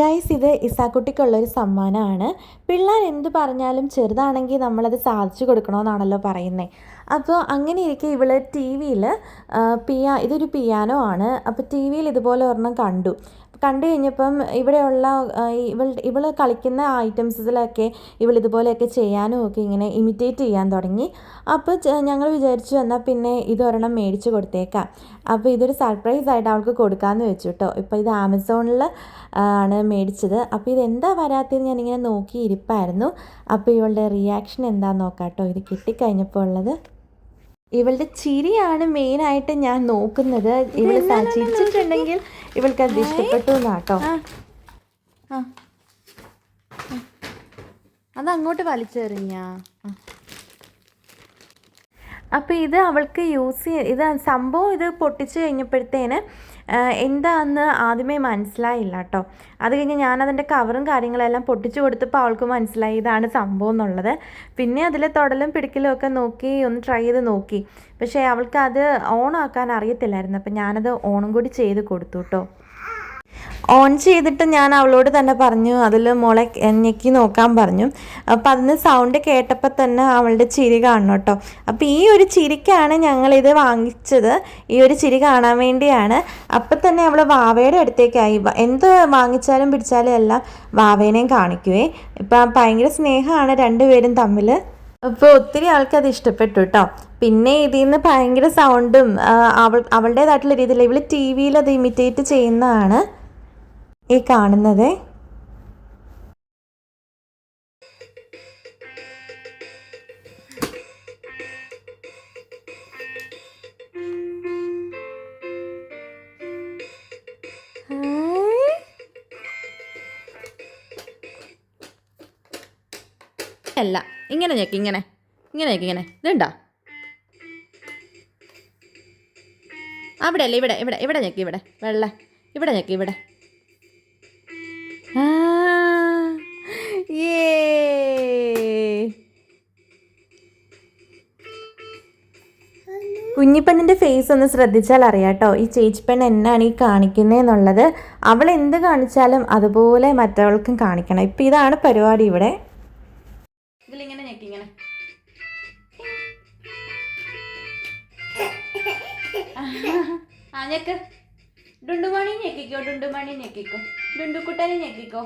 Guys ഇത് ഇസാക്കുട്ടിക്കുള്ളൊരു സമ്മാനമാണ്. പിള്ളേർ എന്ത് പറഞ്ഞാലും ചെറുതാണെങ്കിൽ നമ്മളത് സാധിച്ചു കൊടുക്കണമെന്നാണല്ലോ പറയുന്നത് അപ്പോൾ അങ്ങനെ ഇരിക്കെ ഇവൾ ടി വിയിൽ പിയാ ഇതൊരു പിയാനോ ആണ്. അപ്പോൾ ടി വിയിൽ ഇതുപോലെ ഒരെണ്ണം കണ്ടു. കണ്ടു കഴിഞ്ഞപ്പം ഇവിടെയുള്ള ഇവൾ ഇവൾ കളിക്കുന്ന ഐറ്റംസിലൊക്കെ ഇവൾ ഇതുപോലെയൊക്കെ ചെയ്യാനും ഒക്കെ ഇങ്ങനെ ഇമിറ്റേറ്റ് ചെയ്യാൻ തുടങ്ങി. അപ്പോൾ ഞങ്ങൾ വിചാരിച്ചു എന്നാൽ പിന്നെ ഇതൊരെണ്ണം മേടിച്ച് കൊടുത്തേക്കാം. അപ്പോൾ ഇതൊരു സർപ്രൈസ് ആയിട്ട് അവൾക്ക് കൊടുക്കാമെന്ന് വെച്ചു കേട്ടോ ഇപ്പോൾ ഇത് ആമസോണിൽ ആണ് മേടിച്ചത്. അപ്പോൾ ഇത് എന്താ വരാത്തതെന്ന് ഞാനിങ്ങനെ നോക്കി ഇരിപ്പായിരുന്നു അപ്പോൾ ഇവളുടെ റിയാക്ഷൻ എന്താണെന്ന് നോക്കാം കേട്ടോ ഇത് കിട്ടിക്കഴിഞ്ഞപ്പോൾ ഉള്ളത്. ഇവളുടെ ചിരിയാണ് മെയിനായിട്ട് ഞാൻ നോക്കുന്നത്. ഇവൾ ചിരിച്ചിട്ടുണ്ടെങ്കിൽ ഇവൾക്ക് അത് ഇഷ്ടപ്പെട്ടു എന്നാട്ടോ അതങ്ങോട്ട് വലിച്ചെറിഞ്ഞ? അപ്പോൾ ഇത് അവൾക്ക് യൂസ് ചെയ്യ ഇത് സംഭവം ഇത് പൊട്ടിച്ച് കഴിഞ്ഞപ്പോഴത്തേന് എന്താണെന്ന് ആദ്യമേ മനസ്സിലായില്ല കേട്ടോ. അത് കഴിഞ്ഞ് ഞാനതിന്റെ കവറും കാര്യങ്ങളെല്ലാം പൊട്ടിച്ചു കൊടുത്തപ്പോൾ അവൾക്ക് മനസ്സിലായി ഇതാണ് സംഭവം എന്നുള്ളത്. പിന്നെ അതിൽ തൊടലും പിടിക്കലും ഒക്കെ നോക്കി ഒന്ന് ട്രൈ ചെയ്ത് നോക്കി. പക്ഷേ അവൾക്ക് അത് ഓൺ ആക്കാൻ അറിയത്തില്ലായിരുന്നു. അപ്പം ഞാനത് ഓണും കൂടി ചെയ്ത് കൊടുത്തു കേട്ടോ. ഓൺ ചെയ്തിട്ട് ഞാൻ അവളോട് തന്നെ പറഞ്ഞു അതിൽ മോളെ ഞെക്കി നോക്കാൻ പറഞ്ഞു. അപ്പം അതിന് സൗണ്ട് കേട്ടപ്പോൾ തന്നെ അവളുടെ ചിരി കാണണം കേട്ടോ. അപ്പോൾ ഈ ഒരു ചിരിക്കാണ് ഞങ്ങളിത് വാങ്ങിച്ചത്. ഈ ഒരു ചിരി കാണാൻ വേണ്ടിയാണ്. അപ്പം തന്നെ അവൾ വാവയുടെ അടുത്തേക്കായി. എന്ത് വാങ്ങിച്ചാലും പിടിച്ചാലും എല്ലാം വാവേനെയും കാണിക്കുവേ. ഇപ്പം ഭയങ്കര സ്നേഹമാണ് രണ്ടുപേരും തമ്മിൽ അപ്പോൾ ഒത്തിരി ആൾക്കത് ഇഷ്ടപ്പെട്ടു കേട്ടോ. പിന്നെ ഇതിൽ നിന്ന് ഭയങ്കര സൗണ്ടും അവൾ അവളുടേതായിട്ടുള്ള രീതിയിൽ ഇവൾ ടി വിയിൽ അത് ഇമിറ്റേറ്റ് ചെയ്യുന്നതാണ്. ഈ കാണുന്നത്? അല്ല ഇങ്ങനെ ഞെക്ക് ഇങ്ങനെ. ഇങ്ങനെ ഞെക്ക് ഇങ്ങനെ. ഇതുണ്ടോ അവിടെ അല്ല ഇവിടെ ഇവിടെ ഇവിടെ ഞെക്കി ഇവിടെ. വെള്ള. ഇവിടെ ഞെക്കി ഇവിടെ. കുഞ്ഞിപ്പെണ്ണിന്റെ ഫേസ് ഒന്ന് ശ്രദ്ധിച്ചാൽ അറിയാട്ടോ ഈ ചേച്ചിപ്പെണ്ണ് എന്നാണ് ഈ കാണിക്കുന്നതെന്നുള്ളത് അവൾ എന്ത് കാണിച്ചാലും അതുപോലെ മറ്റവൾക്കും കാണിക്കണം. ഇപ്പം ഇതാണ് പരിപാടി ഇവിടെ. ഇതിലിങ്ങനെ ഞെക്കിങ്ങനെ ആ ഞെക്ക്. ഡുണ്ടുമണി ഞെക്കിക്കോ ഡുണ്ടുമണി ഞെക്കിക്കോ. ഡുണ്ടുക്കുട്ടനെ ഞെക്കിക്കോ.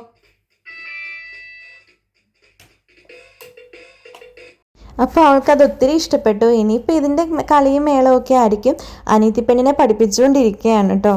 അപ്പോൾ അവൾക്കത് ഒത്തിരി ഇഷ്ടപ്പെട്ടു. ഇനിയിപ്പോൾ ഇതിന്റെ കളിയും മേളവും ഒക്കെ ആയിരിക്കും. പെണ്ണിനെ പഠിപ്പിച്ചുകൊണ്ടിരിക്കുകയാണ് കേട്ടോ